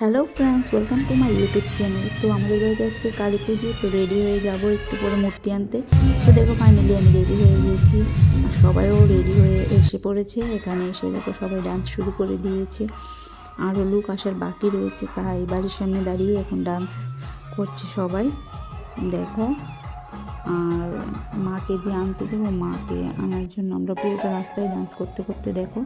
Hello friends welcome to my YouTube channel তো আমাদের বাড়িতে আজকে কালী পুজো, তো রেডি হয়ে যাব একটু পরে মূর্তি আনতে। তো দেখো ফাইনালি আমি রেডি হয়ে গিয়েছি। আর সবাইও রেডি হয়ে এসে পড়েছে। এখানে এসে দেখো সবাই ডান্স শুরু করে দিয়েছে। আরও লুক আসার বাকি রয়েছে। তাই বাড়ির সামনে দাঁড়িয়ে এখন ডান্স করছে সবাই। দেখো। আর মাকে যে আনতে যাব, মাকে আনার জন্য আমরা পুরোটা রাস্তায় ডান্স করতে করতে দেখো,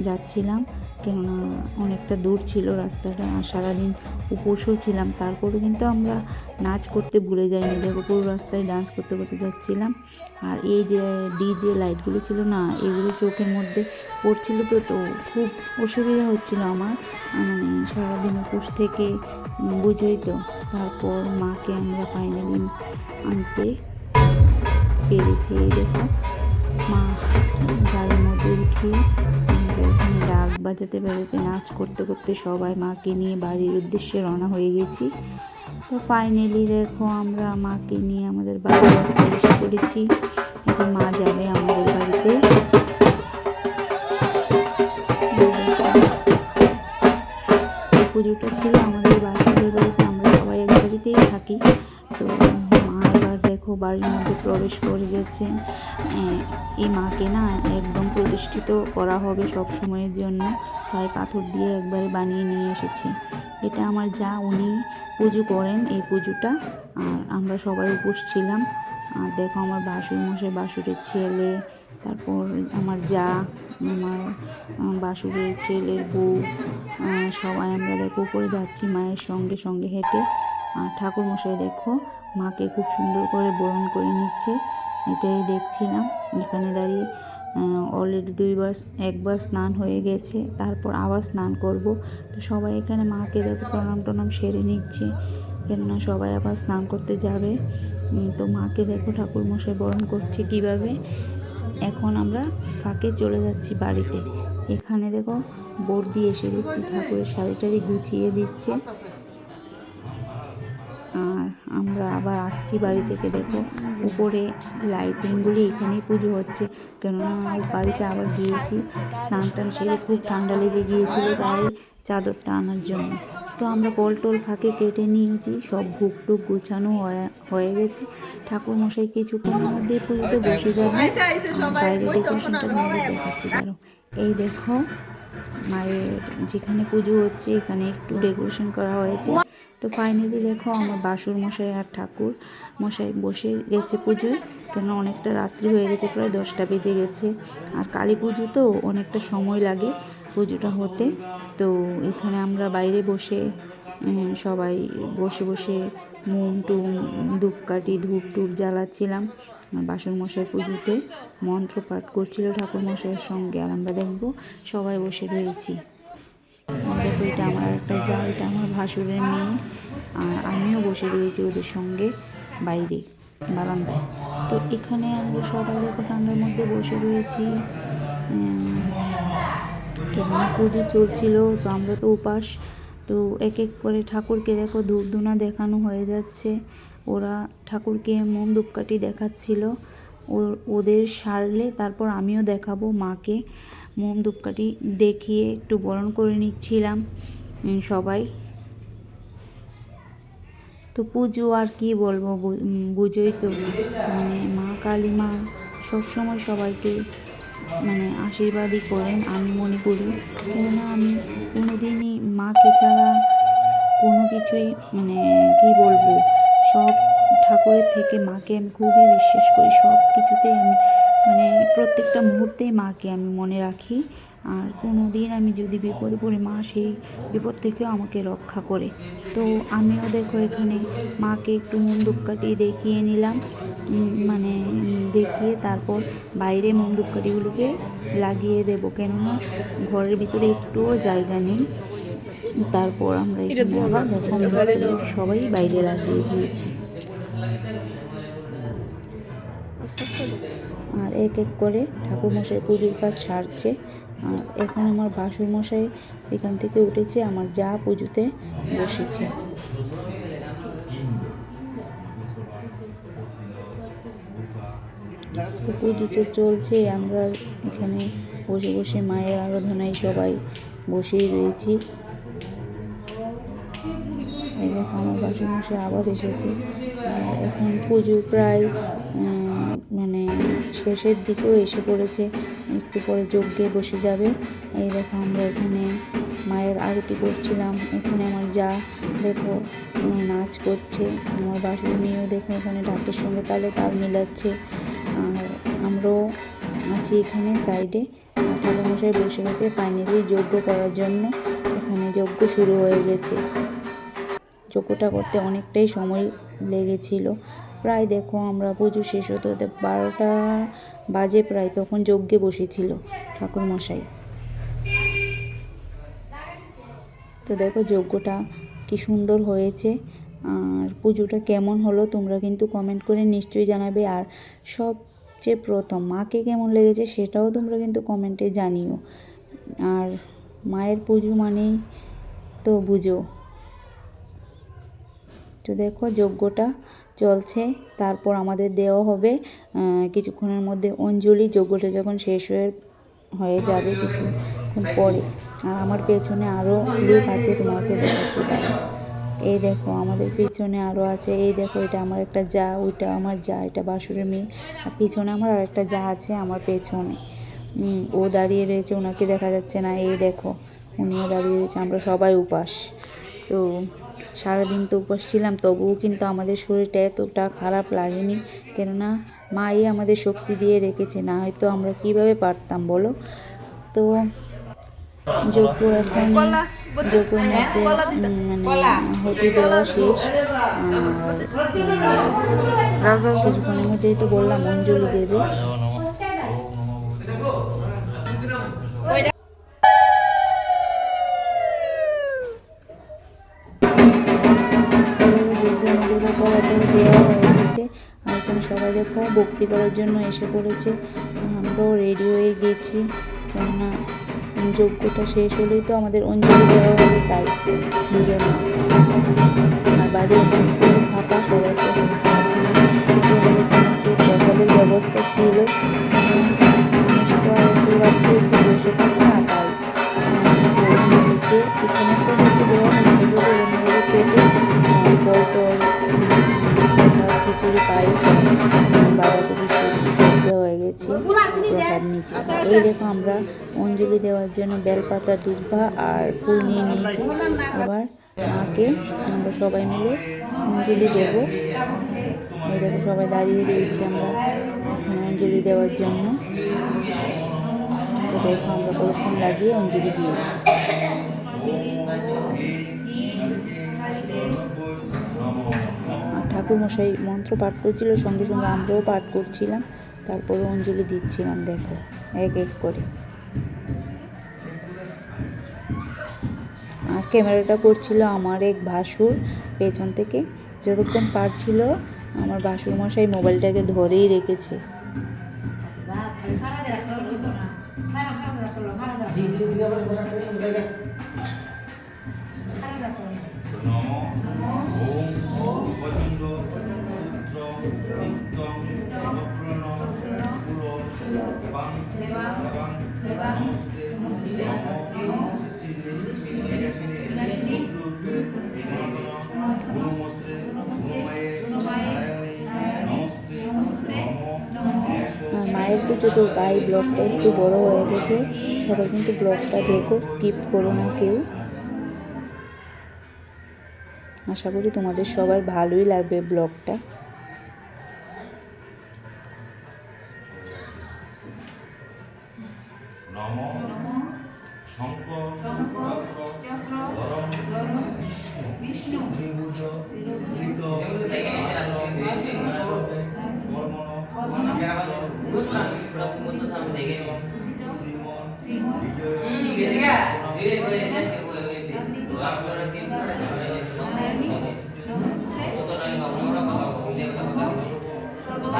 যাচ্ছিলাম। কেননা অনেকটা দূর ছিল রাস্তাটা আর সারাদিন উপোসও ছিলাম। তারপরেও কিন্তু আমরা নাচ করতে ভুলে যাইনি। দেখো, পুরো রাস্তায় ডান্স করতে করতে যাচ্ছিলাম। আর এই যে ডিজে লাইটগুলো ছিল না, এগুলো চোখের মধ্যে পড়ছিল তো তো খুব অসুবিধা হচ্ছিল আমার। মানে সারাদিন উপোস থেকে বুঝোই তো। তারপর মাকে আমরা ফাইনালি আনতে পেরেছি, এই দেখো। মা গাড়ির মধ্যে উঠিয়ে এখানে ডাক বাজাতে বাজাতে নাচ করতে করতে সবাই মাকে নিয়ে বাড়ির উদ্দেশ্যে রওনা হয়ে গেছি। তো ফাইনালি দেখো, আমরা মাকে নিয়ে আমাদের বাড়ির রাস্তায় এসে পড়েছি। করে এই মাকে না একদম প্রতিষ্ঠিত করা হবে সব সময়ের জন্য, তাই পাথর দিয়ে একবারে বানিয়ে নিয়ে এসেছে। এটা আমার যা উনি পুজো করেন, এই পুজোটা। আর আমরা সবাই উপোস ছিলাম। আর দেখো আমার বাসুর মশাই, বাসুরের ছেলে, তারপর আমার যা, আমার বাসুরের ছেলের বউ সবাই আমরা দেখো উপরে যাচ্ছি মায়ের সঙ্গে সঙ্গে হেঁটে। আর ঠাকুর মশাই দেখো মাকে খুব সুন্দর করে বরণ করে নিচ্ছে। এটাই দেখছিলাম। এখানে দাঁড়িয়ে অলরেডি দুইবার একবার স্নান হয়ে গেছে, তারপর আবার স্নান করব। তো সবাই এখানে মাকে দেখো, প্রণাম টনাম সেরে নিচ্ছে। কেননা সবাই আবার স্নান করতে যাবে। তো মাকে দেখো ঠাকুর মশাই বরণ করছে কীভাবে। এখন আমরা ফাঁকে চলে যাচ্ছি বাড়িতে। এখানে দেখো, বর্দি এসে দিচ্ছি ঠাকুরের শাড়ি টাড়ি গুছিয়ে দিচ্ছে। আবার আসছি বাড়ি থেকে, দেখো উপরে লাইটিংগুলি এখানেই পুজো হচ্ছে। কেননা বাড়িতে আবার গিয়েছি স্নান টান সেরে খুব ঠান্ডা লেগে গিয়েছিল তাই চাদরটা আনার জন্য। তো আমরা কল টল ফাঁকে কেটে নিয়েছি, সব ভুক টুক গুছানো হয়ে গেছে। ঠাকুর মশাই কিছুক্ষণের মধ্যে পুজোতে বসে যাবে। বাইরে ডেকোরেশনটা তোমাদের দেখাচ্ছি দাঁড়ো এই দেখো, মায়ের যেখানে পুজো হচ্ছে, এখানে একটু ডেকোরেশন করা হয়েছে। তো ফাইনালি দেখো আমার বাসুর মশাই আর ঠাকুর মশাই বসে গেছে পুজোয়। কেন অনেকটা রাত্রি হয়ে গেছে, প্রায় দশটা বেজে গেছে। আর কালী পুজো তো অনেকটা সময় লাগে পুজোটা হতে। তো এখানে আমরা বাইরে বসে সবাই বসে বসে মোম টুম ধূপকাঠি, ধূপ টুপ জ্বালাচ্ছিলাম বাসুর মশাই পুজোতে। মন্ত্র পাঠ করছিল ঠাকুর মশাইয়ের সঙ্গে। আর আমরা দেখব সবাই বসে রয়েছি। দেখো এটা আমার একটা যা, এটা আমার ভাসুরের মেয়ে। আর আমিও বসে রয়েছি ওদের সঙ্গে বাইরে, বারান্দায়। তো এখানে আমরা সবাই দেখো ঠান্ডার মধ্যে বসে রয়েছি। কেননা পুজো চলছিল, তো আমরা তো উপাস। তো এক এক করে ঠাকুরকে দেখো ধূপ ধুনা দেখানো হয়ে যাচ্ছে। ওরা ঠাকুরকে মোম ধূপকাঠি দেখাচ্ছিল। ওদের সারলে তারপর আমিও দেখাবো মাকে। মোম ধূপকাঠি দেখিয়ে একটু বরণ করে নিচ্ছিলাম সবাই। তো পুজো আর কি বলব বুঝোই তো। মানে মা কালী মা সবসময় সবাইকে মানে আশীর্বাদই করেন, আমি মনে করি। কেননা আমি কোনোদিনই মাকে ছাড়া কোনো কিছুই মানে কি বলব, সব ঠাকুরের থেকে মাকে আমি খুবই বিশ্বাস করি, সব কিছুতেই আমি মানে প্রত্যেকটা মুহূর্তেই মাকে আমি মনে রাখি। আর কোনো দিন আমি যদি বিপদে পড়ি মা সেই বিপদ থেকেও আমাকে রক্ষা করে। তো আমিও দেখো এখানে মাকে একটু মন্দুক কাটিয়ে দেখিয়ে নিলাম। মানে দেখিয়ে তারপর বাইরে মন্দুক কাঠিগুলোকে লাগিয়ে দেবো। কেননা ঘরের ভিতরে একটুও জায়গা নেই। তারপর আমরা এখানে আবার দেখো সবাই বাইরে লাগিয়ে দিয়েছি। আর এক এক করে ঠাকুরমশাই পুজোর কাজ সারছে। আর এখন আমার বাসুর মশাই এখান থেকে উঠেছে, আমার যা পুজোতে বসেছে। তো পুজো তো চলছে, আমরা এখানে বসে বসে মায়ের আরাধনায় সবাই বসেই রয়েছি। এই আমার বাসন মশাই আবার এসেছে। এখন পুজো প্রায় শেষের দিকেও এসে পড়েছে। একটু পরে যজ্ঞে বসে যাবে। এই দেখো আমরা এখানে মায়ের আরতি করছিলাম। এখানে আমার যা দেখো নাচ করছে। আমার বাসুর মেয়েও দেখো এখানে ডাকের সঙ্গে তালে তাল মিলাচ্ছে। আর আমরাও আছি এখানে সাইডে। ঠাকুরমশাই বসে গেছে ফাইনালি যজ্ঞ করার জন্য। এখানে যজ্ঞ শুরু হয়ে গেছে। যজ্ঞটা করতে অনেকটাই সময় লেগেছিল। প্রায় দেখো আমরা পুজো শেষ হতে হতে বারোটা বাজে প্রায় তখন যজ্ঞে বসেছিল ঠাকুরমশাই। তো দেখো যজ্ঞটা কি সুন্দর হয়েছে। আর পুজোটা কেমন হলো তোমরা কিন্তু কমেন্ট করে নিশ্চয়ই জানাবে। আর সবচেয়ে প্রথম মাকে কেমন লেগেছে সেটাও তোমরা কিন্তু কমেন্টে জানিও। আর মায়ের পুজো মানেই তো বুঝো তো দেখো যজ্ঞটা চলছে। তারপর আমাদের দেওয়া হবে কিছুক্ষণের মধ্যে অঞ্জলি যজ্ঞটা যখন শেষ হয়ে হয়ে যাবে কিছুক্ষণ পরে। আর আমার পেছনে আরও লোক আছে, তোমাকে দেখাচ্ছি এই দেখো, আমাদের পিছনে আরও আছে। এই দেখো, এটা আমার একটা যা, ওইটা আমার যা, এটা বাসুরের মেয়ে। আর পিছনে আমার আর একটা যা আছে আমার পেছনে। ও দাঁড়িয়ে রয়েছে, ওনাকে দেখা যাচ্ছে না। এই দেখো, উনিও দাঁড়িয়ে রয়েছে, আমরা সবাই উপাস। তো সারাদিন তো উপোস ছিলাম তবুও কিন্তু আমাদের শরীরটা এতটা খারাপ লাগেনি। কেননা মাই আমাদের শক্তি দিয়ে রেখেছে না হয়তো আমরা কীভাবে পারতাম বলো? তো যোগ্য এখন মধ্যে মানে হতে দেওয়া শেষ কিছুক্ষণের মধ্যেই তো বললাম অঞ্জলি দেবে। দেওয়া হয়ে গেছে আর এখানে সবাই দেখো ভক্তি করার জন্য এসে পড়েছে। আমরাও রেডি হয়ে গেছি। কেননা যজ্ঞটা শেষ হলেই তো আমাদের অঞ্জলি দেওয়া হবে, তাই জন্য আর বাইরে ফাঁকা, সবাই প্রসাদের ব্যবস্থা ছিল। বসে থাকে না, তাই। এখানে খিচুড়ি পায়েস বাঁধাকপি সবজি সব দেওয়া হয়ে গেছে। প্রসাদ নিচে এই দেখো আমরা অঞ্জলি দেওয়ার জন্য বেলপাতা দুব্বা আর ফুল নিয়ে নিয়েছি। এবার মাকে আমরা সবাই মিলে অঞ্জলি দেবো। এই দেখো সবাই দাঁড়িয়ে রয়েছি আমরা অঞ্জলি দেওয়ার জন্য। দেখো আমরা কলক্ষণ লাগিয়ে অঞ্জলি দিয়েছি। ঠাকুরমশাই মন্ত্র পাঠ করছিল, সঙ্গে সঙ্গে আমরাও পাঠ করছিলাম। তারপরে অঞ্জলি দিচ্ছিলাম, দেখো, এক এক করে। আর ক্যামেরাটা করছিল আমার এক ভাসুর পেছন থেকে। যতক্ষণ পারছিল, আমার ভাসুর মশাই মোবাইলটাকে ধরেই রেখেছে। মায়ের পুজো তো তাই ব্লগটা একটু বড় হয়ে গেছে। সবাই কিন্তু ব্লগটা দেখো স্কিপ করো না কেউ। আশা করি তোমাদের সবার ভালোই লাগবে ব্লগটা। বিজয়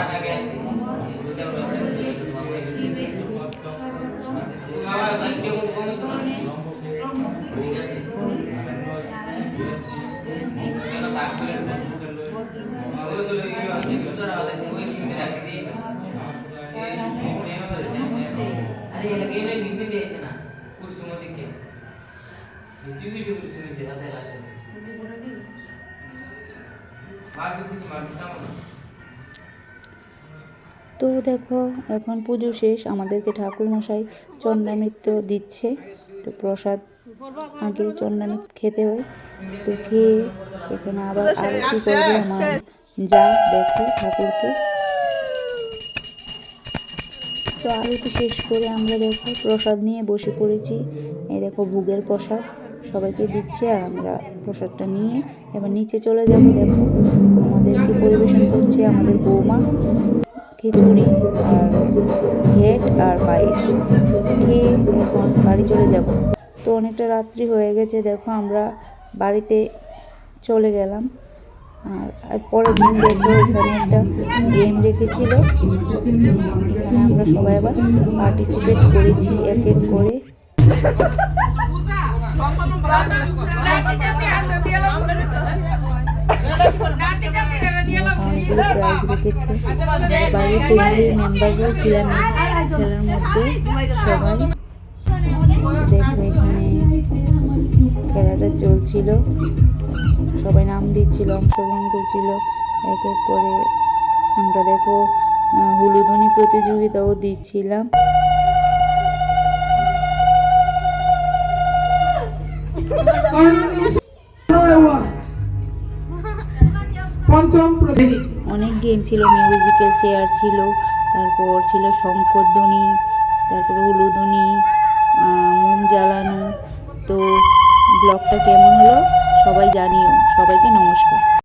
అదే তো দেখো, এখন পুজো শেষ, আমাদেরকে ঠাকুর মশাই চন্দ্রামৃত দিচ্ছে। তো প্রসাদ আগে চন্দ্রামৃত খেতে হয়। তো খেয়ে এখানে আবার আরতি করবে আমার যা দেখো ঠাকুরকে। তো আরতি শেষ করে আমরা দেখো প্রসাদ নিয়ে বসে পড়েছি। এই দেখো ভোগের প্রসাদ। সবাইকে দিচ্ছে, আর আমরা প্রসাদটা নিয়ে এবার নিচে চলে যাব। দেখো আমাদেরকে পরিবেশন করছে আমাদের বৌমা। খিচুড়ি আর ঘেট আর পায়েস খেয়ে এখন বাড়ি চলে যাব। তো অনেকটা রাত্রি হয়ে গেছে, দেখো আমরা বাড়িতে চলে গেলাম। আর পরের দিন দেখো এখানে একটা গেম রেখেছিল। এখানে আমরা সবাই আবার পার্টিসিপেট করেছি এক এক করে। খেলার মধ্যে সবাই এখানে খেলাটা চলছিল সবাই নাম দিচ্ছিল অংশগ্রহণ করছিল এক এক করে আমরা দেখো হুলুদনি প্রতিযোগিতাও দিচ্ছিলাম। গেম ছিল মিউজিক্যাল চেয়ার ছিল, তারপর ছিল শঙ্করধ্বনি, তারপরে উলুধ্বনি মোম জ্বালানো। তো ব্লগটা কেমন হলো? সবাই জানিও। সবাইকে নমস্কার।